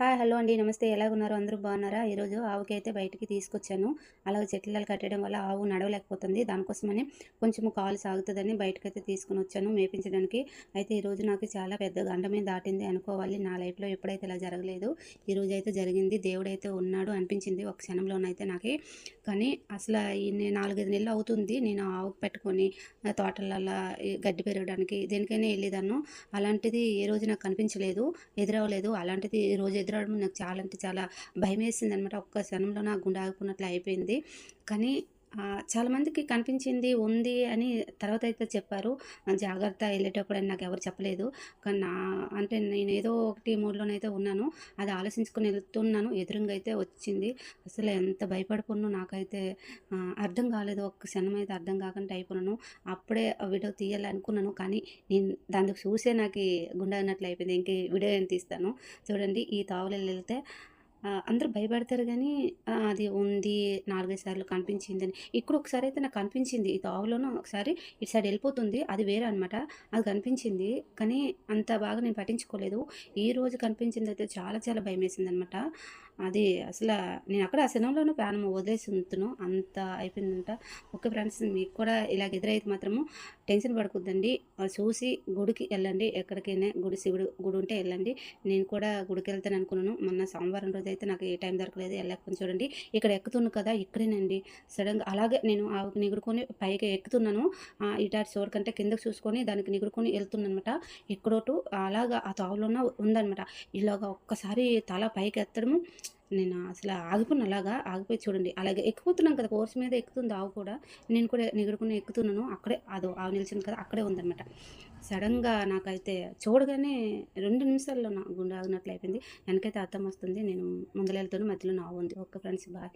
Hi hello అండి. నమస్తే. ఎలాగున్నారు అందరూ బాగున్నారా? ఈరోజు ఆవుకి అయితే బయటికి తీసుకొచ్చాను. అలాగే చెట్లలో కట్టడం వల్ల ఆవు నడవలేకపోతుంది. దానికోసమని కొంచెము కాలు సాగుతుందని బయటకైతే తీసుకుని వచ్చాను మేపించడానికి. అయితే ఈరోజు నాకు చాలా పెద్ద గండమే దాటింది అనుకోవాలి. నా లైఫ్లో ఎప్పుడైతే ఇలా జరగలేదు ఈరోజు అయితే జరిగింది. దేవుడైతే ఉన్నాడు అనిపించింది ఒక క్షణంలోనైతే నాకు. కానీ అసలు ఈ నాలుగైదు నెలలు అవుతుంది నేను ఆవు పెట్టుకొని తోటలలో గడ్డి పెరగడానికి దేనికైనా వెళ్ళేదాన్ను. అలాంటిది ఏ రోజు నాకు కనిపించలేదు ఎదురవ్వలేదు. అలాంటిది ఈ రోజు ఎదురవడం నాకు చాలా అంటే చాలా భయం వేసింది అనమాట ఒక్క క్షణంలో నా గుండె ఆగిపోయినట్లు అయిపోయింది. కానీ చాలామందికి కనిపించింది ఉంది అని తర్వాత అయితే చెప్పారు. జాగ్రత్త వెళ్ళేటప్పుడు అని నాకు ఎవరు చెప్పలేదు. కానీ నా అంటే నేను ఏదో ఒకటి మూడ్లోనైతే ఉన్నాను. అది ఆలోచించుకుని వెళ్తున్నాను. ఎదురుగా అయితే వచ్చింది. అసలు ఎంత భయపడుకున్నాను నాకైతే అర్థం కాలేదు. ఒక్క క్షణం అయితే అర్థం కాకుండా అయిపోయినాను అప్పుడే వీడియో తీయాలనుకున్నాను కానీ నేను దానికి చూసే నాకు గుండె అన్నట్లు అయిపోయింది. ఇంక వీడియో ఏం తీస్తాను. చూడండి ఈ తావులు వెళ్తే అందరూ భయపడతారు కానీ అది ఉంది నాలుగైదు సార్లు కనిపించిందని. ఇక్కడ ఒకసారి అయితే నాకు కనిపించింది ఈ తావులోనూ ఒకసారి ఇటు సైడ్ వెళ్ళిపోతుంది అది వేరే అనమాట అది కనిపించింది కానీ అంత బాగా నేను పట్టించుకోలేదు. ఈ రోజు కనిపించింది అయితే చాలా చాలా భయం వేసింది అనమాట అది అసలు నేను అక్కడ ఆ సినిమాలోనూ ప్రాణం వదిలేసి ఉంటున్నాను అంత అయిపోయిందంట. ఓకే ఫ్రెండ్స్ మీకు కూడా ఇలాగ ఎదురైతే మాత్రము టెన్షన్ పడకూడదండి చూసి గుడికి వెళ్ళండి ఎక్కడికైనా గుడి శివుడు గుడి ఉంటే వెళ్ళండి. నేను కూడా గుడికి వెళ్తాను అనుకున్నాను మొన్న సోమవారం రోజు అయితే నాకు ఏ టైం దొరకలేదు. వెళ్ళకపోతే చూడండి. ఇక్కడ ఎక్కుతున్నాను కదా ఇక్కడేనండి. సడన్గా అలాగే నేను ఆ నిగుడుకొని పైకి ఎక్కుతున్నాను. ఇటాటి చోటు కంటే కిందకు చూసుకొని దానికి నిగుడుకొని వెళ్తున్నాను అనమాట ఇక్కడోటు అలాగా ఆ తావులోన ఉందనమాట. ఇలాగ ఒక్కసారి తల పైకి ఎత్తడము నేను అసలు ఆగిపోయిన అలాగా ఆగిపోయి చూడండి. అలాగే ఎక్కుపోతున్నాను కదా కోర్స్ మీద ఎక్కుతుంది ఆవు కూడా. నేను కూడా నిగుడుకుని ఎక్కుతున్నాను. అక్కడే అదో ఆవు నిలిచింది కదా అక్కడే ఉందన్నమాట. సడన్గా నాకైతే చూడగానే రెండు నిమిషాల్లో నా గుండె ఆగినట్లు అయిపోయింది వెనకైతే అర్థం వస్తుంది. నేను ముందర మధ్యలో నా ఉంది. Okay friends bye.